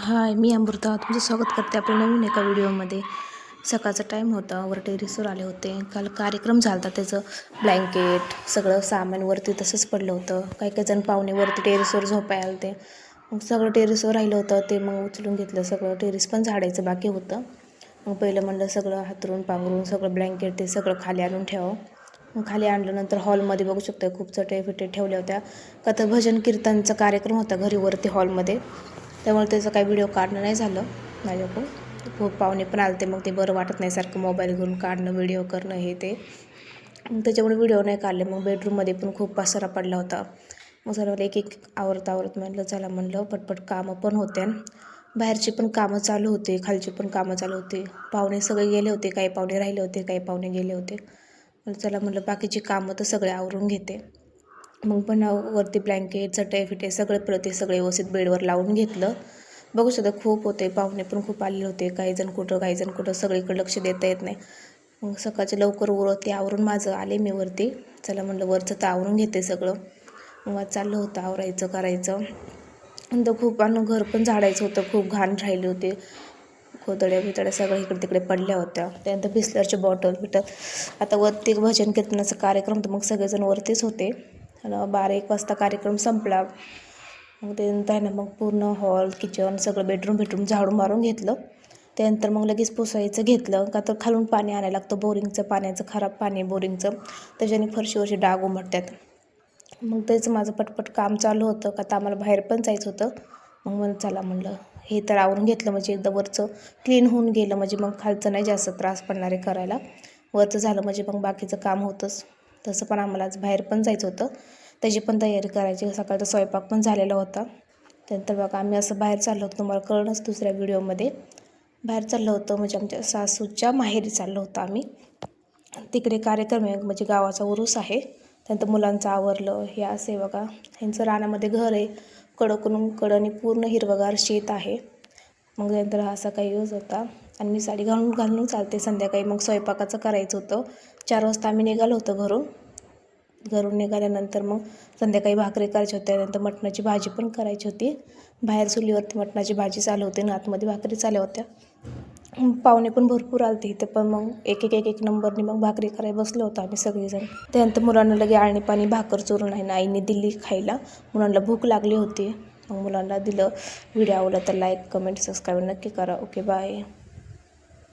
हाय मी अमृता. तुमचं स्वागत करते आपल्या नवीन एका व्हिडिओमध्ये. सकाळचा टाईम होता. वर टेरेसवर आले होते. काल कार्यक्रम झाला होता त्याचं. ब्लँकेट सगळं सामान वरती तसंच पडलं होतं. काही काही जण पाहुणे वरती टेरेसवर झोपायला आले ते मग सगळं टेरेसवर राहिलं होतं. ते मग उचलून घेतलं. सगळं टेरेस पण झाडायचं बाकी होतं. मग पहिलं म्हणलं सगळं हातरून पांघरून सगळं ब्लँकेट ते सगळं खाली आणून ठेवावं. मग खाली आणल्यानंतर हॉलमध्ये बघू शकतो खूप चटे फिटे ठेवल्या होत्या. का तर भजन कीर्तनचा कार्यक्रम होता घरी वरती हॉलमध्ये त्यामुळे त्याचं काही व्हिडिओ काढणं नाही झालं माझ्याकडून. खूप पाहुणे पण आले ते मग ते बरं वाटत नाही सारखं मोबाईल घेऊन काढणं व्हिडिओ करणं हे ते. मग त्याच्यामुळे व्हिडिओ नाही काढले. मग बेडरूममध्ये पण खूप पसारा पडला होता. मग सर्वांना एक एक आवरत आवरत. म्हटलं चला म्हणलं पटपट कामं पण होते बाहेरची पण कामं चालू होते खालची पण कामं चालू होते. पाहुणे सगळे गेले होते काही पाहुणे राहिले होते काही पाहुणे गेले होते. चला म्हटलं बाकीची कामं तर सगळे आवरून घेते. मग पण वरती ब्लँकेट चटई फिटे सगळे प्रति सगळे व्यवस्थित बेडवर लावून घेतलं. बघू शकता खूप होते पाहुणे पण खूप आलेले होते. काही जण कुठं काही जण कुठं सगळीकडे लक्ष देता येत नाही. मग सकाळचे लवकर उर होते आवरून माझं आले मी वरती. चला म्हणलं वरचं तर आवरून घेते सगळं. मग चाललं होतं आवरायचं करायचं. नंतर खूप आणि घर पण झाडायचं होतं खूप घाण राहिले होते. खोतड्या बितड्या सगळ्या इकडे तिकडे पडल्या होत्या. त्यानंतर बिस्लरचे बॉटल बिटल आता वरती भजन कीर्तनाचा कार्यक्रम तर मग सगळेजण वरतीच होते. आणि बारा एक वाजता कार्यक्रम संपला. मग त्यानंतर आहे ना मग पूर्ण हॉल किचन सगळं बेडरूम बेडरूम झाडून मारून घेतलं. त्यानंतर मग लगेच पुसायचं घेतलं. का तर खालून पाणी आणायला लागतं बोरिंगचं पाण्याचं खराब पाणी बोरिंगचं त्याच्याने फरशीवरचे डाग उमटतात. मग त्याचं माझं पटपट काम चालू होतं. का तर आम्हाला बाहेर पण जायचं होतं. मग मग चला म्हणलं हे तर आवरून घेतलं म्हणजे एकदा वरचं क्लीन होऊन गेलं म्हणजे मग खालचं नाही जास्त त्रास पडणारे करायला. वरचं झालं म्हणजे मग बाकीचं काम होतंच. तसं पण आम्हाला आज बाहेर पण जायचं होतं. त्याची पण तयारी करायची. सकाळचा स्वयंपाक पण झालेला होता. त्यानंतर बघा आम्ही असं बाहेर चाललो होतो. तुम्हाला कळणंच दुसऱ्या व्हिडिओमध्ये. बाहेर चाललं होतं. म्हणजे आमच्या सासूच्या माहेरी चाललो होतं आम्ही. तिकडे कार्यक्रम आहे. म्हणजे गावाचा उरूस आहे. त्यानंतर मुलांचं आवरलं. हे असे बघा. ह्यांचं रानामध्ये घर आहे. कडकून कडनी पूर्ण हिरवगार शेत आहे. मग नंतर हा असा काही यूज होता. आणि मी साडी घालून घालून चालते संध्याकाळी. मग स्वयंपाकाचं करायचं होतं. चार वाजता आम्ही निघालो होतो घरून. घरून निघाल्यानंतर मग संध्याकाळी भाकरी करायची होत्या नंतर मटणाची भाजी पण करायची होती. बाहेर चुलीवरती मटणाची भाजी चालू होती आणि आतमध्ये भाकरी चालू होत्या. पाहुणे पण भरपूर आलते इथे पण मग एक एक एक एक नंबरने मग भाकरी करायला बसलो होतो आम्ही सगळेजण. त्यानंतर मुलांना लगे आळणी पाणी भाकर चोरून आहे ना आईने दिली खायला. मुलांना भूक लागली होती. मग मुलांना दिलं. व्हिडिओ आवडला तर लाईक कमेंट सबस्क्राईब नक्की करा. Okay bye